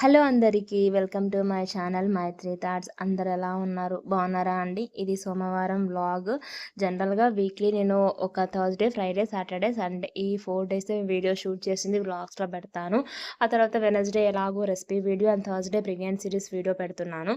Hello అందరికీ welcome to my channel Maitri thoughts. అందరు ఎలా ఉన్నారు? బాగున్నారా అండి? ఇది సోమవారం వ్లాగ్. జనరల్గా వీక్లీ నేను ఒక థర్స్డే ఫ్రైడే సాటర్డే సండే ఈ ఫోర్ డేస్ వీడియో షూట్ చేసింది వ్లాగ్స్లో పెడతాను. ఆ తర్వాత వెనస్డే ఎలాగో recipe video and Thursday pregnant series video పెడుతున్నాను.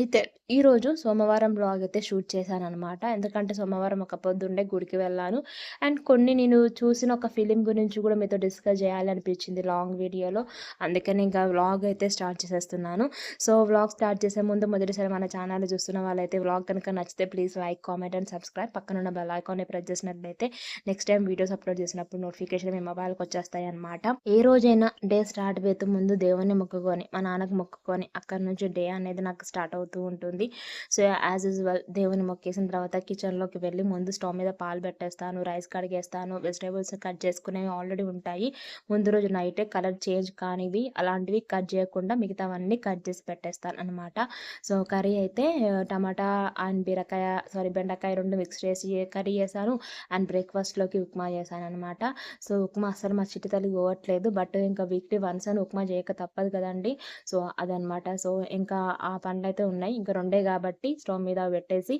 అయితే ఈరోజు సోమవారం బ్లాగ్ అయితే షూట్ చేశాను అనమాట ఎందుకంటే సోమవారం ఒక పొద్దుండే గుడికి వెళ్ళాను. అండ్ కొన్ని నేను చూసిన ఒక ఫిలిం గురించి కూడా మీతో డిస్కస్ చేయాలనిపించింది లాంగ్ వీడియోలో. అందుకని ఇంకా వ్లాగ్ అయితే స్టార్ట్ చేసేస్తున్నాను. సో వ్లాగ్ స్టార్ట్ చేసే ముందు మొదటిసారి మన ఛానల్ చూస్తున్న వాళ్ళైతే వ్లాగ్ కనుక నచ్చితే please like comment and subscribe. పక్కన ఉన్న బెల్ ఐకాన్ని ప్రెస్ చేసినట్లయితే నెక్స్ట్ టైం వీడియోస్ అప్లోడ్ చేసినప్పుడు నోటిఫికేషన్ మీ మొబైల్కి వచ్చేస్తాయి అనమాట ఏ రోజైనా డే స్టార్ట్ అవుతూ ముందు దేవుని మొక్కుకొని మా నాన్నకు మొక్కుకొని అక్కడ నుంచి డే అనేది నాకు స్టార్ట్ అవుతూ ఉంటుంది. సో యాజ్ యూజువల్ దేవుని మొక్కేసిన తర్వాత కిచెన్లోకి వెళ్ళి ముందు స్టవ్ మీద పాలు పెట్టేస్తాను రైస్ కడిగేస్తాను వెజిటేబుల్స్ కట్ చేసుకునేవి ఆల్రెడీ ఉంటాయి. ముందు రోజు నైటే కలర్ చేంజ్ కానివి అలాంటివి కట్ చేయ లేకుండా మిగతావన్నీ కట్ చేసి పెట్టేస్తాను అనమాట సో కర్రీ అయితే టమాటా అండ్ బీరకాయ సారీ బెండకాయ రెండు మిక్స్ చేసి కర్రీ చేశాను అండ్ బ్రేక్ఫాస్ట్లోకి ఉప్మా చేశాను అనమాట సో ఉప్మా అసలు మా చిట్టి తల్లి పోవట్లేదు. బట్ ఇంకా వీక్లీ వన్స్ అని ఉప్మా చేయక తప్పదు కదండి. సో అదనమాట సో ఇంకా ఆ పనులు అయితే ఉన్నాయి. ఇంకా రెండే కాబట్టి స్టవ్ మీద పెట్టేసి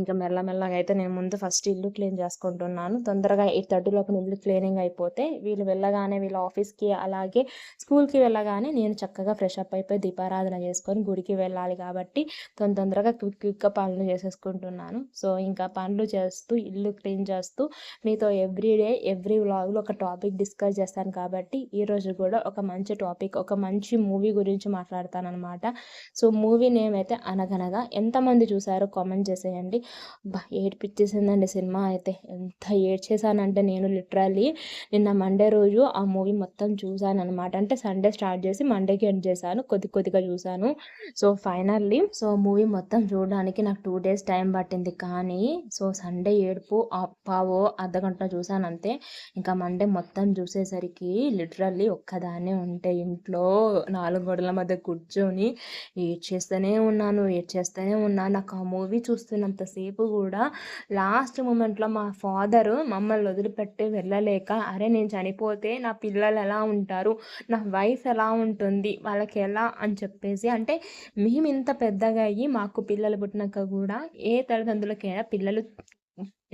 ఇంకా మెల్లమెల్లగా అయితే నేను ముందు ఫస్ట్ ఇల్లు క్లీన్ చేసుకుంటున్నాను. తొందరగా ఎయిట్ థర్టీలోపు ఇల్లు క్లీనింగ్ అయిపోతే వీళ్ళు వెళ్ళగానే వీళ్ళ ఆఫీస్కి అలాగే స్కూల్కి వెళ్ళగానే నేను చక్కగా ఫ్రెష్ అప్ అయిపోయి దీపారాధన చేసుకొని గుడికి వెళ్ళాలి కాబట్టి తొందర తొందరగా క్విక్ క్విక్గా పనులు చేసేసుకుంటున్నాను. సో ఇంకా పనులు చేస్తూ ఇల్లు క్లీన్ చేస్తూ మీతో ఎవ్రీ డే ఎవ్రీ వ్లాగ్లో ఒక టాపిక్ డిస్కస్ చేస్తాను కాబట్టి ఈరోజు కూడా ఒక మంచి టాపిక్ ఒక మంచి మూవీ గురించి మాట్లాడతానమాట సో మూవీ నేమ్ అయితే అనగనగా ఎంతమంది చూసారో కామెంట్ చేసేయండి. ఏడ్పిచ్చేసిందండి సినిమా అయితే. ఎంత ఏడ్చేసానంటే నేను లిటరల్లీ నిన్న మండే రోజు ఆ మూవీ మొత్తం చూసాను అనమాట అంటే సండే స్టార్ట్ చేసి మండేకి ఎండ్ చేశాను కొద్ది కొద్దిగా చూశాను. సో ఫైనల్లీ సో మూవీ మొత్తం చూడడానికి నాకు టూ డేస్ టైం పట్టింది. కానీ సో సండే ఏడుపు పావో అర్ధగంట చూశాను చూసాను అంతే. ఇంకా మండే మొత్తం చూసేసరికి లిటరల్లీ ఒక్కదాన్నే ఉంటే ఇంట్లో నాలుగు గోడల మధ్య కూర్చొని ఏడ్చేస్తూనే ఉన్నాను ఏడ్చేస్తూనే ఉన్నాను. నాకు ఆ మూవీ చూస్తున్నంతసేపు కూడా లాస్ట్ మూమెంట్లో మా ఫాదరు మమ్మల్ని వదిలిపెట్టి వెళ్ళలేక అరే నేను చనిపోతే నా పిల్లలు ఎలా ఉంటారు? నా వైఫ్ ఎలా ఉంటుంది? వాళ్ళకి ఎలా అని చెప్పేసి అంటే మేము ఇంత పెద్దగా అయ్యి మాకు పిల్లలు పుట్టినాక కూడా ఏ తల్లిదండ్రులకైనా పిల్లలు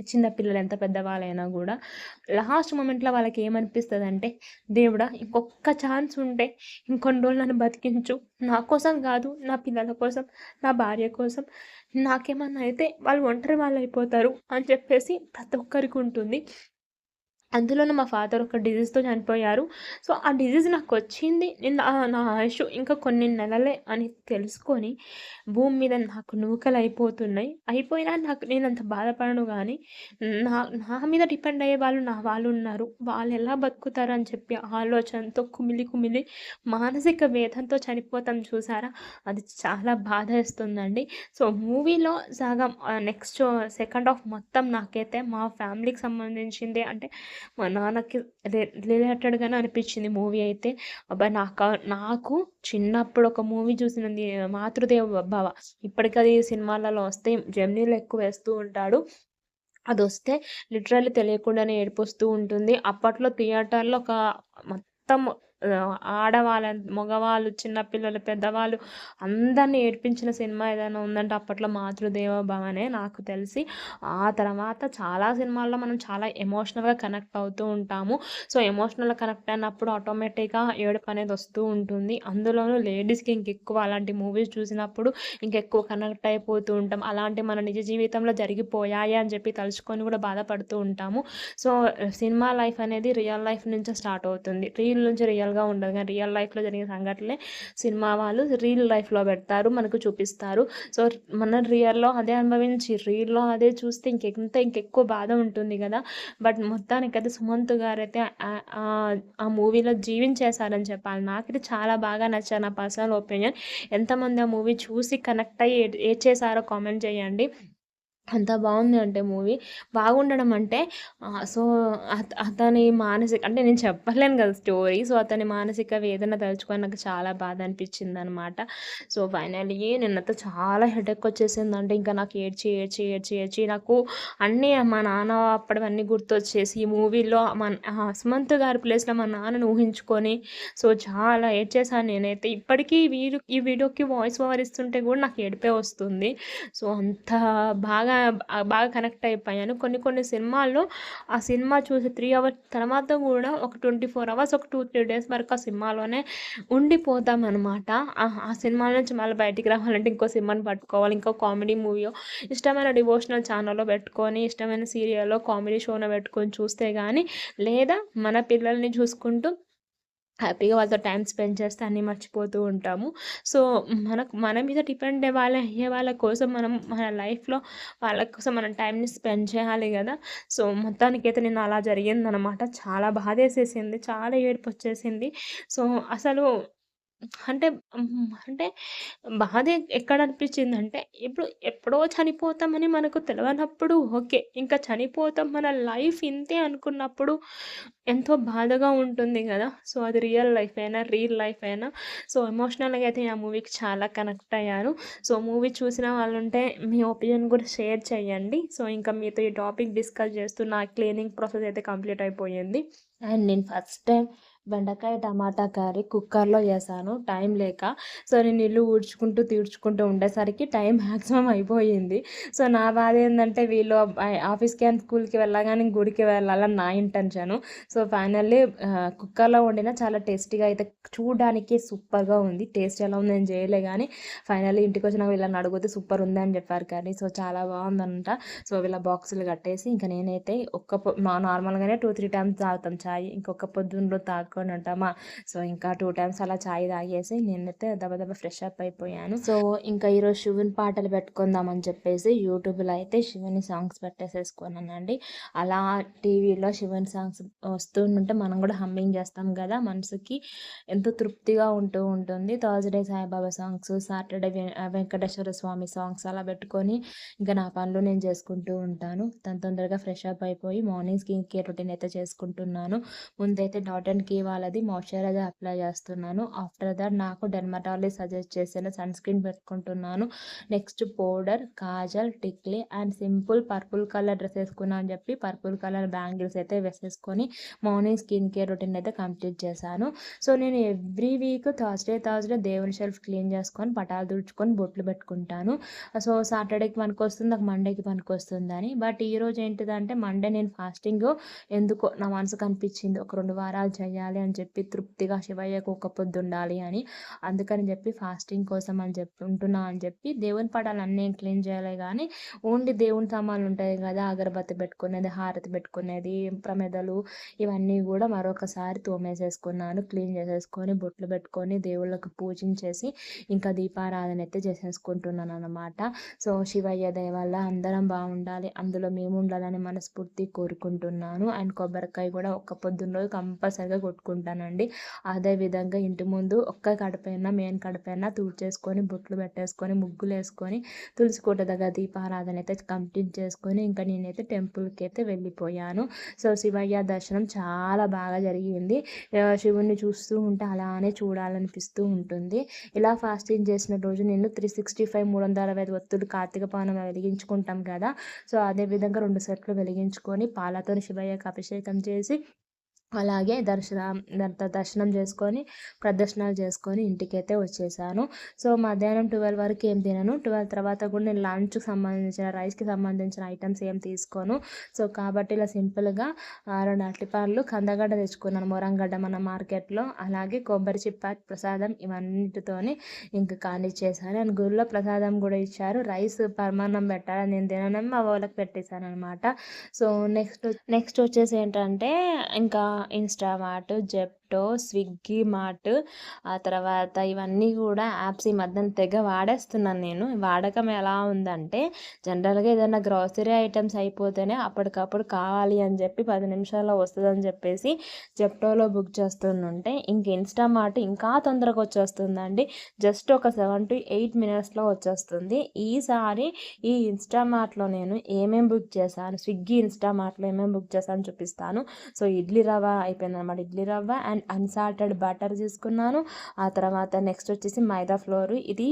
చిన్న పిల్లలు ఎంత పెద్దవాళ్ళైనా కూడా లాస్ట్ మూమెంట్లో వాళ్ళకి ఏమనిపిస్తుంది అంటే దేవుడా ఇంకొక ఛాన్స్ ఉంటే ఇంకొన్ని రోజులు నన్ను బతికించు. నా కోసం కాదు నా పిల్లల కోసం నా భార్య కోసం. నాకేమన్నా అయితే వాళ్ళు ఒంటరి వాళ్ళు అయిపోతారు అని చెప్పేసి ప్రతి ఒక్కరికి ఉంటుంది. అందులోనూ మా ఫాదర్ ఒక డిజీజ్తో చనిపోయారు. సో ఆ డిజీజ్ నాకు వచ్చింది. నేను నా ఆయుష్ ఇంకా కొన్ని నెలలే అని తెలుసుకొని భూమి మీద నాకు నూకలు అయిపోతున్నాయి. అయిపోయినా నాకు నేను అంత బాధపడను కానీ నా నా మీద డిపెండ్ అయ్యే వాళ్ళు నా వాళ్ళు ఉన్నారు. వాళ్ళు ఎలా బతుకుతారు అని చెప్పి ఆలోచనతో కుమిలి కుమిలి మానసిక వేదంతో చనిపోతాం చూసారా? అది చాలా బాధ ఇస్తుందండి సో మూవీలో సగం నెక్స్ట్ సెకండ్ హాఫ్ మొత్తం నాకైతే మా ఫ్యామిలీకి సంబంధించింది. అంటే మా నాన్నకి రిలేటెడ్గానే అనిపించింది మూవీ అయితే. అబ్బాయి నాకు నాకు చిన్నప్పుడు ఒక మూవీ చూసినది మాతృదేవ భవ ఇప్పటికీ అది సినిమాలలో వస్తే జర్నీలు ఎక్కువ వేస్తూ ఉంటాడు. అది వస్తే లిటరల్లీ తెలియకుండానే ఏడిపోస్తూ ఉంటుంది. అప్పట్లో థియేటర్లో ఒక మొత్తం ఆడవాళ్ళ మగవాళ్ళు చిన్నపిల్లలు పెద్దవాళ్ళు అందరినీ ఏడ్పించిన సినిమా ఏదైనా ఉందంటే అప్పట్లో మాతృదేవ భవనే నాకు తెలిసి. ఆ తర్వాత చాలా సినిమాల్లో మనం చాలా ఎమోషనల్గా కనెక్ట్ అవుతూ ఉంటాము. సో ఎమోషనల్గా కనెక్ట్ అయినప్పుడు ఆటోమేటిక్గా ఏడుపు అనేది వస్తూ ఉంటుంది. అందులోనూ లేడీస్కి ఇంకెక్కువ అలాంటి మూవీస్ చూసినప్పుడు ఇంకెక్కువ కనెక్ట్ అయిపోతూ ఉంటాం. అలాంటి మన నిజ జీవితంలో జరిగిపోయాయి అని చెప్పి తలుచుకొని కూడా బాధపడుతూ ఉంటాము. సో సినిమా లైఫ్ అనేది రియల్ లైఫ్ నుంచి స్టార్ట్ అవుతుంది. రియల్ నుంచి రియల్ రియల్గా ఉండదు. కానీ రియల్ లైఫ్లో జరిగిన సంఘటనలే సినిమా వాళ్ళు రియల్ లైఫ్లో పెడతారు మనకు చూపిస్తారు. సో మన రియల్లో అదే అనుభవించి రియల్లో అదే చూస్తే ఇంకెంత ఇంకెక్కువ బాధ ఉంటుంది కదా. బట్ మొత్తానికైతే సుమంత్ గారు అయితే ఆ మూవీలో జీవించేశారని చెప్పాలి. నాకైతే చాలా బాగా నచ్చారు నా పర్సనల్ ఒపీనియన్ ఎంతమంది ఆ మూవీ చూసి కనెక్ట్ అయ్యి ఏ చేశారో కామెంట్ చేయండి. అంత బాగుంది అంటే మూవీ. బాగుండడం అంటే సో అత అతని మానసిక అంటే నేను చెప్పలేను కదా స్టోరీ. సో అతని మానసిక వేదన తలుచుకొని నాకు చాలా బాధ అనిపించింది అనమాట సో ఫైనల్లీ నిన్నతో చాలా హెడేక్ వచ్చేసింది అంటే ఇంకా నాకు ఏడ్చి ఏడ్చి ఏడ్చి ఏడ్చి నాకు అన్నీ మా నాన్న అప్పటివన్నీ గుర్తొచ్చేసి ఈ మూవీలో మా హస్మంత్ గారి ప్లేస్లో మా నాన్నను ఊహించుకొని సో చాలా ఏడ్చేసాను నేనైతే. ఇప్పటికీ వీడియో ఈ వీడియోకి వాయిస్ ఓవర్ ఇస్తుంటే కూడా నాకు ఏడిపే వస్తుంది. సో అంత బాగా బాగా కనెక్ట్ అయిపోయాను. కొన్ని కొన్ని సినిమాల్లో ఆ సినిమా చూసి త్రీ అవర్స్ తర్వాత కూడా ఒక ట్వంటీ ఫోర్ అవర్స్ ఒక టూ త్రీ డేస్ వరకు ఆ సినిమాలోనే ఉండిపోతాం అనమాట ఆ సినిమా నుంచి మళ్ళీ బయటికి రావాలంటే ఇంకో సినిమాని పట్టుకోవాలి ఇంకో కామెడీ మూవీయో ఇష్టమైన డివోషనల్ ఛానల్లో పెట్టుకొని ఇష్టమైన సీరియల్లో కామెడీ షోలో పెట్టుకొని చూస్తే కానీ లేదా మన పిల్లల్ని చూసుకుంటూ హ్యాపీగా వాళ్ళతో టైం స్పెండ్ చేస్తే అన్నీ మర్చిపోతూ ఉంటాము. సో మనకు మన మీద డిపెండ్ వాళ్ళ అయ్యే వాళ్ళ కోసం మనం మన లైఫ్లో వాళ్ళ కోసం మనం టైంని స్పెండ్ చేయాలి కదా. సో మొత్తానికైతే నేను అలా జరిగిందనమాట చాలా బాధేసేసింది చాలా ఏడుపు వచ్చేసింది సో అసలు అంటే అంటే బాధ ఎక్కడ అనిపించిందంటే ఇప్పుడు ఎప్పుడో చనిపోతామని మనకు తెలియనప్పుడు ఓకే ఇంకా చనిపోతాం మన లైఫ్ ఇంతే అనుకున్నప్పుడు ఎంతో బాధగా ఉంటుంది కదా. సో అది రియల్ లైఫ్ అయినా రియల్ లైఫ్ అయినా సో ఎమోషనల్గా అయితే ఆ మూవీకి చాలా కనెక్ట్ అయ్యాను. సో మూవీ చూసిన వాళ్ళు ఉంటే మీ ఒపీనియన్ కూడా షేర్ చేయండి. సో ఇంకా మీతో ఈ టాపిక్ డిస్కస్ చేస్తూ నా క్లీనింగ్ ప్రాసెస్ అయితే కంప్లీట్ అయిపోయింది. అండ్ నేను ఫస్ట్ టైం బెండకాయ టమాటా కర్రీ కుక్కర్లో చేశాను. టైం లేక. సో నేను ఇల్లు ఊడ్చుకుంటూ తీడ్చుకుంటూ ఉండేసరికి టైం మ్యాక్సిమం అయిపోయింది. సో నా బాధ ఏంటంటే వీళ్ళు ఆఫీస్కి అండ్ స్కూల్కి వెళ్ళగానే గుడికి వెళ్ళాలని నా ఇంటెన్షను. సో ఫైనల్లీ కుక్కర్లో వండిన చాలా టేస్టీగా అయితే చూడడానికి సూపర్గా ఉంది. టేస్ట్ ఎలా ఉంది నేను చేయలే కానీ ఫైనల్లీ ఇంటికి వచ్చిన వీళ్ళని అడిగితే సూపర్ ఉంది అని చెప్పారు కానీ సో చాలా బాగుందంట. సో వీళ్ళ బాక్సులు కట్టేసి ఇంకా నేనైతే ఒక్క మా నార్మల్గానే టూ త్రీ టైమ్స్ తాగుతాం చాయ్. ఇంకొక పొద్దున్నలో తాగు పెట్టుకొని ఉంటామా? సో ఇంకా టూ టైమ్స్ అలా చాయ్ తాగేసి నేనైతే దబదబ ఫ్రెష్ అప్ అయిపోయాను. సో ఇంకా ఈరోజు శివుని పాటలు పెట్టుకుందామని చెప్పేసి యూట్యూబ్లో అయితే శివుని సాంగ్స్ పెట్టేసేసుకున్నానండి. అలా టీవీలో శివుని సాంగ్స్ వస్తుంటే మనం కూడా హమ్మింగ్ చేస్తాం కదా! మనసుకి ఎంతో తృప్తిగా ఉంటూ ఉంటుంది. Thursday Saibaba songs Saturday Venkateswara Swamy songs అలా పెట్టుకొని ఇంకా నా పనులు నేను చేసుకుంటూ ఉంటాను. తను తొందరగా ఫ్రెష్ అప్ అయిపోయి మార్నింగ్ స్కిన్ కేర్ రొటీన్ అయితే చేసుకుంటున్నాను. ముందైతే డాట్ అండ్ కీ వాళ్ళది మాయిశ్చరైజర్ అప్లై చేస్తున్నాను. ఆఫ్టర్ దట్ నాకు డెర్మటాలజిస్ట్ సజెస్ట్ చేసిన సన్ స్క్రీన్ పెట్టుకుంటున్నాను. Next powder kajal tikli and simple purple colour dress వేసుకున్నా అని చెప్పి పర్పుల్ కలర్ బ్యాంగిల్స్ అయితే వేసేసుకొని మార్నింగ్ స్కిన్ కేర్ రొటీన్ అయితే కంప్లీట్ చేశాను. సో నేను ఎవ్రీ వీక్ థర్స్డే థర్స్డే దేవుని షెల్ఫ్ క్లీన్ చేసుకొని పటాలు తుడుచుకొని బొట్లు పెట్టుకుంటాను. సో సాటర్డేకి పనికి వస్తుంది నాకు మండేకి పనికి వస్తుందని బట్ ఈరోజు ఏంటిదంటే మండే నేను ఫాస్టింగ్ ఎందుకో నా మనసు కనిపించింది. ఒక రెండు వారాలు చేయాలి. తినాలి అని చెప్పి తృప్తిగా శివయ్యకు ఒక పొద్దు ఉండాలి అని అందుకని చెప్పి ఫాస్టింగ్ కోసం అని చెప్పి ఉంటున్నా అని చెప్పి దేవుని పటాలు అన్నీ క్లీన్ చేయాలి కానీ ఓన్లీ దేవుని సామాన్లు ఉంటాయి కదా అగరబత్తి పెట్టుకునేది హారతి పెట్టుకునేది ప్రమెదలు ఇవన్నీ కూడా మరొకసారి తోమేసేసుకున్నాను క్లీన్ చేసేసుకొని బొట్లు పెట్టుకొని దేవుళ్ళకు పూజించేసి ఇంకా దీపారాధన అయితే చేసేసుకుంటున్నాను అనమాట సో శివయ్య దయ వల్ల అందరం బాగుండాలి అందులో మేము ఉండాలని మనస్ఫూర్తి కోరుకుంటున్నాను. అండ్ కొబ్బరికాయ కూడా ఒక్క పొద్దున్న రోజు కంపల్సరిగా కొట్టుకుంటానండి. అదేవిధంగా ఇంటి ముందు ఒక్క కడపైనా మెయిన్ కడపైనా తుడిచేసుకొని బొట్లు పెట్టేసుకొని ముగ్గులు వేసుకొని తులసి కోట దగ్గర దీపారాధన అయితే కంప్లీట్ చేసుకొని ఇంకా నేనైతే టెంపుల్కి అయితే వెళ్ళిపోయాను. సో శివయ్య దర్శనం చాలా బాగా జరిగింది. శివుణ్ణి చూస్తూ ఉంటే అలానే చూడాలనిపిస్తూ ఉంటుంది. ఇలా ఫాస్టింగ్ చేసిన రోజు నేను త్రీ సిక్స్టీ ఫైవ్ మూడు వందల అరవై ఐదు ఒత్తులు కార్తీక పానం వెలిగించుకుంటాం కదా. సో అదేవిధంగా రెండు సెట్లు వెలిగించుకొని పాలతో శివయ్యకి అభిషేకం చేసి అలాగే దర్శనం దర్శనం చేసుకొని ప్రదర్శనలు చేసుకొని ఇంటికైతే వచ్చేసాను. సో మధ్యాహ్నం ట్వెల్వ్ వరకు ఏం తినను. ట్వెల్వ్ తర్వాత కూడా నేను లంచ్కి సంబంధించిన రైస్కి సంబంధించిన ఐటమ్స్ ఏం తీసుకోను. సో కాబట్టి ఇలా సింపుల్గా రెండు అట్టిపాన్లు కందగడ్డ తెచ్చుకున్నాను మొరంగడ్డ మన మార్కెట్లో. అలాగే కొబ్బరి చిప్ప ప్రసాదం ఇవన్నిటితోని ఇంకా కానిచ్చేసాను. అండ్ గుళ్ళో ప్రసాదం కూడా ఇచ్చారు. రైస్ పరమాన్నం పెట్టాలని నేను తినడం మా వాళ్ళకి పెట్టేశాను అనమాట సో నెక్స్ట్ నెక్స్ట్ వచ్చేసి ఏంటంటే ఇంకా ఇన్స్టామార్ట్ జెప్ జెప్టో స్విగ్గీ మార్ట్ ఆ తర్వాత ఇవన్నీ కూడా యాప్స్ ఈ మధ్యన తెగ వాడేస్తున్నాను నేను. వాడకం ఎలా ఉందంటే జనరల్గా ఏదైనా గ్రాసరీ ఐటమ్స్ అయిపోతేనే అప్పటికప్పుడు కావాలి అని చెప్పి పది నిమిషాల్లో వస్తుందని చెప్పేసి జెప్టోలో బుక్ చేస్తుంటే ఇంక ఇన్స్టామార్ట్ ఇంకా తొందరగా వచ్చేస్తుందండి. జస్ట్ ఒక సెవెన్ టు ఎయిట్ మినిట్స్లో వచ్చేస్తుంది. ఈసారి ఈ ఇన్స్టామార్ట్లో నేను ఏమేమి బుక్ చేశాను స్విగ్గీ ఇన్స్టామార్ట్లో ఏమేమి బుక్ చేశాను చూపిస్తాను. సో ఇడ్లీ రవ్వ అయిపోయింది అనమాట ఇడ్లీ రవ్వ అండ్ అన్సాల్టెడ్ బటర్ తీసుకున్నాను. ఆ తర్వాత నెక్స్ట్ వచ్చేసి మైదా ఫ్లోర్. ఇది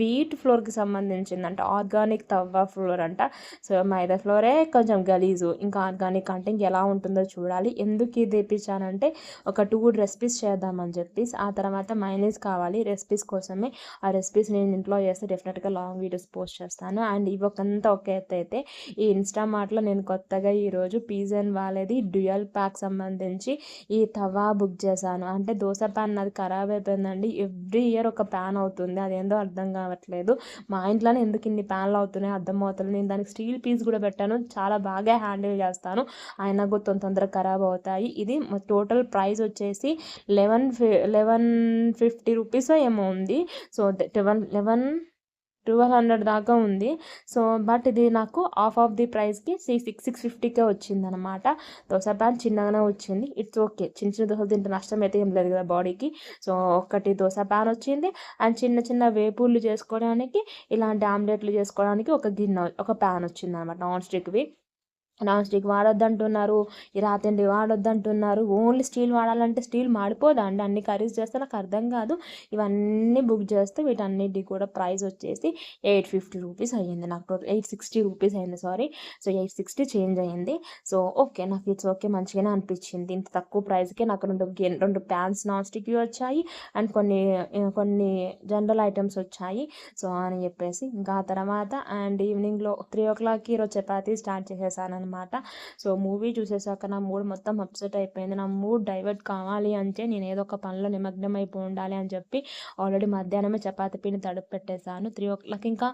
వీట్ ఫ్లోర్కి సంబంధించింది ఆర్గానిక్ తవ్వ ఫ్లోర్ అంట. సో మైదా ఫ్లోరే కొంచెం గలీజు. ఇంకా ఆర్గానిక్ అంటే ఇంకెలా ఉంటుందో చూడాలి. ఎందుకు ఇది తెప్పించానంటే ఒక టూ రెసిపీస్ చేద్దామని చెప్పేసి. ఆ తర్వాత మైనీస్ కావాలి. రెసిపీస్ కోసమే. ఆ రెసిపీస్ నేను ఇంట్లో చేస్తే డెఫినెట్గా లాంగ్ వీడియోస్ పోస్ట్ చేస్తాను. అండ్ ఇవి ఒకంతా ఒక ఎత్తు అయితే ఈ ఇన్స్టామార్ట్లో నేను కొత్తగా ఈరోజు పీజన్ వాళ్ళది డ్యూయల్ ప్యాక్ సంబంధించి ఈ తవా బుక్ చేశాను. అంటే దోశ ప్యాన్ అది ఖరాబ్ అయిపోయిందండి. ఎవ్రీ ఇయర్ ఒక ప్యాన్ అవుతుంది. అదేందో అర్థం కావట్లేదు. మా ఇంట్లోనే ఎందుకు ఇన్ని ప్యాన్లు అవుతున్నాయి అర్థం అవుతుంది నేను దానికి స్టీల్ పీస్ కూడా పెట్టాను. చాలా బాగా హ్యాండిల్ చేస్తాను. అయినా కూడా తొందర తొందరగా ఖరాబ్ అవుతాయి. ఇది టోటల్ ప్రైస్ వచ్చేసి లెవెన్ ఫి లెవెన్ ఫిఫ్టీ రూపీస్ ఏమో ఉంది. So eleven eleven twelve hundred దాకా ఉంది. సో బట్ ఇది నాకు హాఫ్ ఆఫ్ ది ప్రైస్కి సిక్స్ సిక్స్ సిక్స్ ఫిఫ్టీకే వచ్చింది అనమాట దోశ ప్యాన్ చిన్నగానే వచ్చింది. It's okay. చిన్న చిన్న దోశలు తింటే నష్టం అయితే ఏం లేదు కదా బాడీకి. సో ఒక్కటి దోశ ప్యాన్ వచ్చింది. అండ్ చిన్న చిన్న వేపుళ్ళు చేసుకోవడానికి ఇలాంటి ఆమ్లెట్లు చేసుకోవడానికి ఒక గిన్నె ఒక ప్యాన్ వచ్చింది అనమాట నాన్ స్టిక్వి. నాన్ స్టిక్ వాడొద్దంటున్నారు ఈ రాతండి వాడొద్దంటున్నారు. ఓన్లీ స్టీల్ వాడాలంటే స్టీల్ మాడిపోదా అండి? అన్ని కర్రీస్ చేస్తే నాకు అర్థం కాదు. ఇవన్నీ బుక్ చేస్తే వీటన్నిటి కూడా ప్రైస్ వచ్చేసి ఎయిట్ ఫిఫ్టీ రూపీస్ అయ్యింది నాకు ఎయిట్ సిక్స్టీ రూపీస్ అయింది sorry. So eight sixty change అయ్యింది. సో ఓకే నాకు ఇట్స్ ఓకే మంచిగానే అనిపించింది. ఇంత తక్కువ ప్రైస్కే నాకు రెండు రెండు ప్యాన్స్ నాన్ స్టిక్వి వచ్చాయి అండ్ కొన్ని కొన్ని జనరల్ ఐటమ్స్ వచ్చాయి. సో అని చెప్పేసి ఇంకా తర్వాత అండ్ ఈవినింగ్లో త్రీ ఓ క్లాక్కి ఈరోజు చపాతీ స్టార్ట్ చేసేసాను అనమాట సో మూవీ చూసేసాక నా మూడ్ మొత్తం అప్సెట్ అయిపోయింది. నా మూడ్ డైవర్ట్ కావాలి అంటే నేను ఏదో ఒక పనిలో నిమగ్నం అయిపోయి ఉండాలి అని చెప్పి ఆల్రెడీ మధ్యాహ్నమే చపాతి పిండి తడుపు పెట్టేశాను. త్రీ ఓ క్లాక్ ఇంకా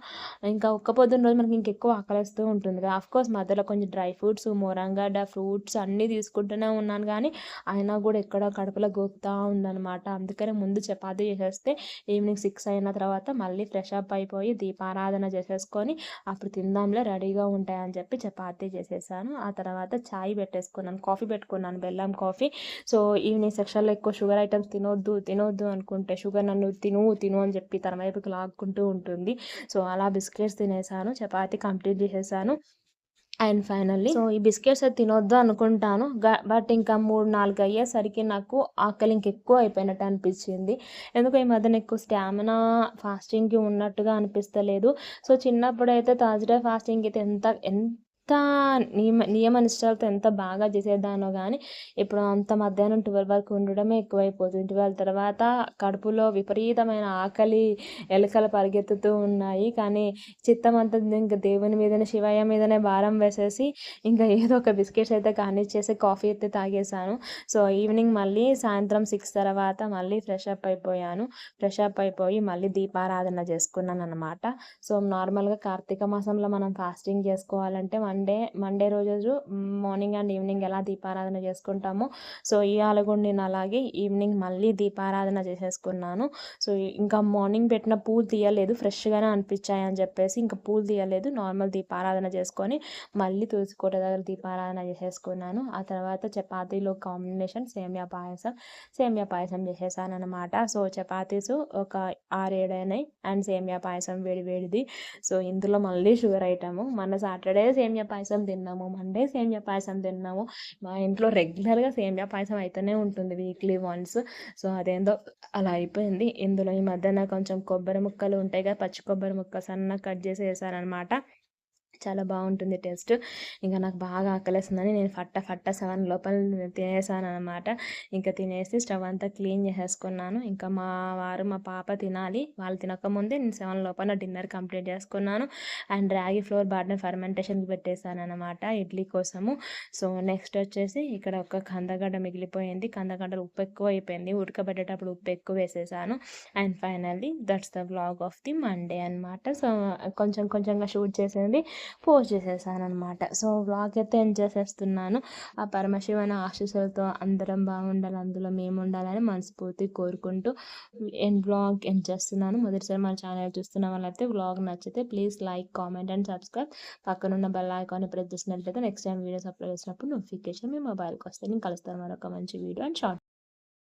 ఇంకా ఒక్క పొద్దున్న రోజు మనకి ఇంకెక్కువ ఆకలిస్తూ ఉంటుంది కదా. కోర్స్ మధ్యలో కొంచెం డ్రై ఫ్రూట్స్ మొరంగడ్డ ఫ్రూట్స్ అన్నీ తీసుకుంటూనే ఉన్నాను కానీ అయినా కూడా ఎక్కడ కడుపులో గోపుతా ఉందన్నమాట. అందుకనే ముందు చపాతి చేసేస్తే ఈవినింగ్ సిక్స్ అయిన తర్వాత మళ్ళీ ఫ్రెష్ అప్ అయిపోయి దీపారాధన చేసేసుకొని అప్పుడు తిందాంలో రెడీగా ఉంటాయని చెప్పి చపాతీ చేసేసాను ఆ తర్వాత చాయ్ పెట్టేసుకున్నాను. కాఫీ పెట్టుకున్నాను. బెల్లం కాఫీ. సో ఈవినింగ్ సెక్షన్లో ఎక్కువ షుగర్ ఐటమ్స్ తినొద్దు తినొద్దు అనుకుంటే షుగర్ నన్ను తిను తిను అని చెప్పి తన వైపుకి లాక్కుంటూ ఉంటుంది. సో అలా బిస్కెట్స్ తినేసాను. చపాతి కంప్లీట్ చేసేసాను. అండ్ ఫైనల్లీ సో ఈ బిస్కెట్స్ అది తినొద్దు అనుకుంటాను. బట్ ఇంకా మూడు నాలుగు అయ్యేసరికి నాకు ఆకలి ఇంకెక్కువ అయిపోయినట్టు అనిపించింది. ఎందుకు ఈ మధ్యన ఎక్కువ స్టామినా ఫాస్టింగ్కి ఉన్నట్టుగా అనిపిస్తలేదు. సో చిన్నప్పుడు అయితే థర్స్డే ఫాస్టింగ్ అయితే ఎంత ఎంత నియమ నియమ నిష్ఠలతో ఎంత బాగా చేసేదానో కానీ ఇప్పుడు అంత మధ్యాహ్నం ట్వెల్వ్ వరకు ఉండడమే ఎక్కువైపోతుంది. ట్వెల్వ్ తర్వాత కడుపులో విపరీతమైన ఆకలి ఎలుకలు పరిగెత్తుతూ ఉన్నాయి. కానీ చిత్తం అంతా ఇంకా దేవుని మీదనే శివయ్య మీదనే భారం వేసేసి ఇంకా ఏదో ఒక బిస్కెట్స్ అయితే కానిచ్చేసి కాఫీ అయితే తాగేశాను. సో ఈవినింగ్ మళ్ళీ సాయంత్రం సిక్స్ తర్వాత మళ్ళీ ఫ్రెష్ అప్ అయిపోయాను. ఫ్రెష్ అప్ అయిపోయి మళ్ళీ దీపారాధన చేసుకున్నాను అనమాట సో నార్మల్గా కార్తీక మాసంలో మనం ఫాస్టింగ్ చేసుకోవాలంటే మండే మండే రోజు మార్నింగ్ అండ్ ఈవినింగ్ ఎలా దీపారాధన చేసుకుంటామో సో ఈ కూడా నేను అలాగే ఈవినింగ్ మళ్ళీ దీపారాధన చేసేసుకున్నాను. సో ఇంకా మార్నింగ్ పెట్టిన పూలు తీయలేదు ఫ్రెష్గానే అనిపించాయి అని చెప్పేసి ఇంకా పూలు తీయలేదు నార్మల్ దీపారాధన చేసుకొని మళ్ళీ తులసికోట దగ్గర దీపారాధన చేసేసుకున్నాను. ఆ తర్వాత చపాతీలో కాంబినేషన్ సేమియా పాయసం సేమియా పాయసం చేసేసాను అనమాట సో చపాతీస్ ఒక ఆరేడైనాయి అండ్ సేమియా పాయసం వేడి వేడిది. సో ఇందులో మళ్ళీ షుగర్ ఐటము మన సాటర్డే సేమియా పాయసం తిన్నాము. మండే సేమియా పాయసం తిన్నాము. మా ఇంట్లో రెగ్యులర్గా సేమియా పాయసం అయితేనే ఉంటుంది వీక్లీ వన్స్ సో అదేందో అలా అయిపోయింది. ఇందులో ఈ మధ్యన కొంచెం కొబ్బరి ముక్కలు ఉంటాయి కదా పచ్చి కొబ్బరి ముక్క సన్న కట్ చేసి వేసారనమాట చాలా బాగుంటుంది టేస్ట్. ఇంకా నాకు బాగా ఆకలేస్తుందని నేను ఫట్ట ఫట్ట సెవెన్ లోపల తినేసాను అనమాట ఇంకా తినేసి స్టవ్ అంతా క్లీన్ చేసేసుకున్నాను. ఇంకా మా వారు మా పాప తినాలి. వాళ్ళు తినకముందే నేను సెవెన్ లోపల డిన్నర్ కంప్లీట్ చేసుకున్నాను. అండ్ రాగి ఫ్లోర్ బాటన్ ఫర్మెంటేషన్కి పెట్టేశాను అనమాట ఇడ్లీ కోసము. సో నెక్స్ట్ వచ్చేసి ఇక్కడ ఒక కందగడ్డ మిగిలిపోయింది. కందగడ్డలు ఉప్పు ఎక్కువ అయిపోయింది ఉడకబెట్టేటప్పుడు ఉప్పు ఎక్కువ వేసేసాను. And finally that's the blog of the Monday అనమాట సో కొంచెం కొంచెంగా షూట్ చేసింది పోస్ట్ చేసేసాను అనమాట సో వ్లాగ్ అయితే ఎండ్ చేసేస్తున్నాను. ఆ పరమశివన ఆశీస్సులతో అందరం బాగుండాలి అందులో మేము ఉండాలని మనస్ఫూర్తి కోరుకుంటూ ఎండ్ వ్లాగ్ ఎండ్ చేస్తున్నాను. మొదటిసారి మన ఛానల్ చూస్తున్న వాళ్ళైతే వ్లాగ్ నచ్చితే please like comment and subscribe పక్కనున్న బెల్ ఐకాన్ని ప్రెస్ చేసినట్లయితే నెక్స్ట్ టైం వీడియోస్ అప్లోడ్ చేసినప్పుడు నోటిఫికేషన్ మీ మొబైల్కి వస్తే నేను కలుస్తాను మరొక మంచి వీడియో అండ్ షార్ట్